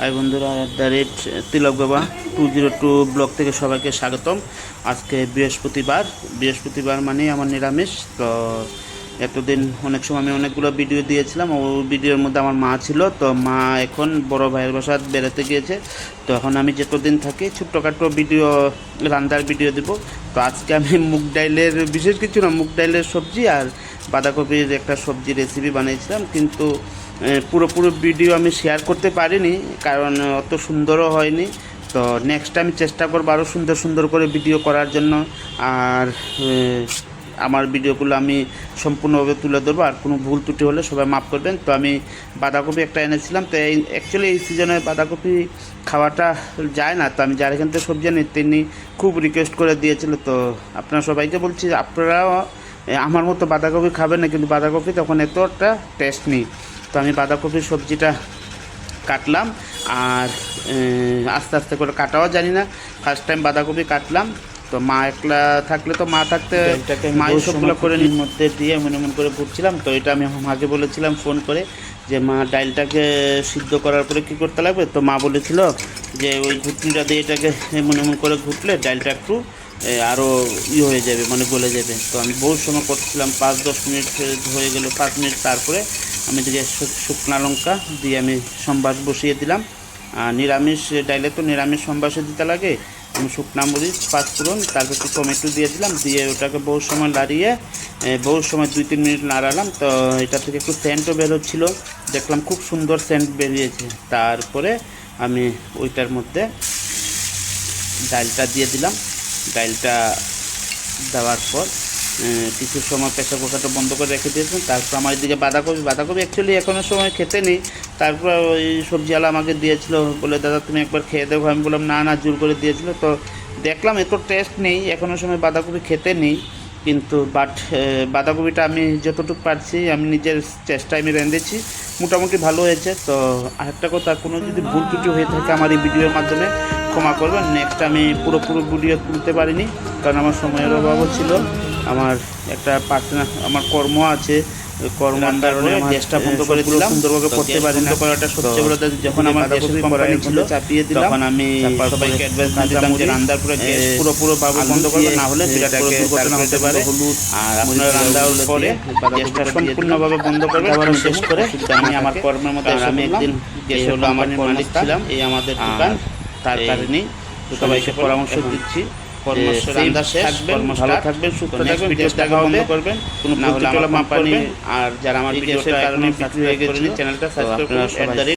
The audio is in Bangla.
হাই বন্ধুরা অ্যাট দ্য রেট তিলক বাবা টু জিরো টু ব্লক থেকে সবাইকে স্বাগতম। আজকে বৃহস্পতিবার বৃহস্পতিবার মানেই আমার নিরামিষ, তো এতদিন অনেক সময় আমি অনেকগুলো ভিডিও দিয়েছিলাম, ও ভিডিওর মধ্যে আমার মা ছিল, তো মা এখন বড় ভাইয়ের বাসা বেড়াতে গিয়েছে। তো এখন আমি যতদিন থাকি, ছোট্টখাটো ভিডিও রান্নার ভিডিও দেবো। তো আজকে আমি মুগ ডাইলের, বিশেষ কিছু না, মুগ ডাইলের সবজি আর বাঁধাকপির একটা সবজি রেসিপি বানিয়েছিলাম। কিন্তু পুরোপুরো ভিডিও আমি শেয়ার করতে পারিনি, কারণ অত সুন্দরও হয়নি। তো নেক্সট আমি চেষ্টা করব আরও সুন্দর সুন্দর করে ভিডিও করার জন্য। আর আমার ভিডিওগুলো আমি সম্পূর্ণভাবে তুলে ধরবো, আর কোনো ভুল ত্রুটি হলে সবাই মাফ করবেন। তো আমি বাঁধাকপি একটা এনেছিলাম, তো এই অ্যাকচুয়ালি এই সিজনে বাঁধাকপি খাওয়াটা যায় না। তো আমি যার এখান থেকে সবজি আনি, তিনি খুব রিকোয়েস্ট করে দিয়েছিল। তো আপনারা সবাইকে বলছি, আপনারাও আমার মতো বাঁধাকপি খাবেন না, কিন্তু বাঁধাকপি তখন এতটা টেস্ট নেই। তো আমি বাঁধাকপির সবজিটা কাটলাম আর আস্তে আস্তে করে কাটাও জানি না। ফার্স্ট টাইম বাঁধাকপি কাটলাম। তো মা একলা থাকলে তো মা থাকতে মাই সবগুলো করে মধ্যে দিয়ে মনে মনে করে ভুটছিলাম তো এটা আমি মাকে বলেছিলাম ফোন করে যে মা ডালটাকে সিদ্ধ করার পরে কী করতে লাগবে? তো মা বলেছিল যে ওই ঘুটনিটা দিয়ে এটাকে মনে মনে করে ঘুটলে ডালটা একটু আরও ই হয়ে যাবে মানে গলে যাবে। তো আমি বহু সময় করছিলাম পাঁচ দশ মিনিট হয়ে গেল পাঁচ মিনিট তারপরে আমি দিকে শুকনা লঙ্কা দিয়ে আমি সম্বাস বসিয়ে দিলাম। আর নিরামিষ ডাইলে তো নিরামিষ সম্বাসে দিতে লাগে। আমি শুকনা মরিচ, পাঁচফোড়ন, তারপর একটু টমেটো দিয়ে দিলাম। দিয়ে ওটাকে বহু সময় লাড়িয়ে বহু সময় দুই তিন মিনিট নাড়ালাম। তো এটা থেকে একটু সেন্টও বেরোচ্ছিলো। দেখলাম খুব সুন্দর সেন্ট বেরিয়েছে। তারপরে আমি ওইটার মধ্যে ডালটা দিয়ে দিলাম। ডালটা দেওয়ার পর কিছু সময় প্রেশার কুকারটা বন্ধ করে রেখে দিয়েছেন। তারপর আমার এদিকে বাঁধাকপি বাঁধাকপি অ্যাকচুয়ালি এখনও সময় খেতে নেই। তারপর ওই সবজিওয়ালা আমাকে দিয়েছিল, বলে, দাদা, তুমি একবার খেয়ে দেবো আমি বললাম, না না, জোর করে দিয়েছিল। তো দেখলাম, এত টেস্ট নেই এখনও সময় বাঁধাকপি খেতে নেই। কিন্তু বাট বাঁধাকপিটা আমি যতটুকু পারছি, আমি নিজের চেষ্টায় আমি রেঁধেছি। মোটামুটি ভালো হয়েছে, তো আরেকটা কথা, কোনো যদি ভুল ত্রুটি হয়ে থাকে আমার এই ভিডিওর মাধ্যমে, ক্ষমা করবেন। নেক্সট আমি পুরোপুরো ভিডিও তুলতে পারিনি, কারণ আমার সময়ের অভাবও ছিল। আমার একটা পার্টনার আমার কর্ম আছে করতে পারি না। করাটা সত্যি যখন আমার ছিল চাপিয়ে দিলাম তখন আমি সবাইকে অ্যাডভাইস দিলাম যে রান্নার পরে গ্যাস পুরো বন্ধ করবে না হলে বিরাট বড় দুর্ঘটনা হতে পারে। আর আপনারা রান্নার পরে গ্যাসটা সম্পূর্ণভাবে বন্ধ করবে আবার শেষ করে আমি আমার কর্মের মধ্যে আমি একদিন গ্যাস হলো আমার মালিক ছিলাম এই আমাদের দোকান তার কারণেই সবাইকে পরামর্শ দিচ্ছি। ভালো থাকবেন সুস্থ থাকবেন গ্যাসটাকে বন্ধ করবেন কোনো না হলে আমার কোম্পানি আর যারা আমার কারণে চ্যানেলটা সাবস্ক্রাইব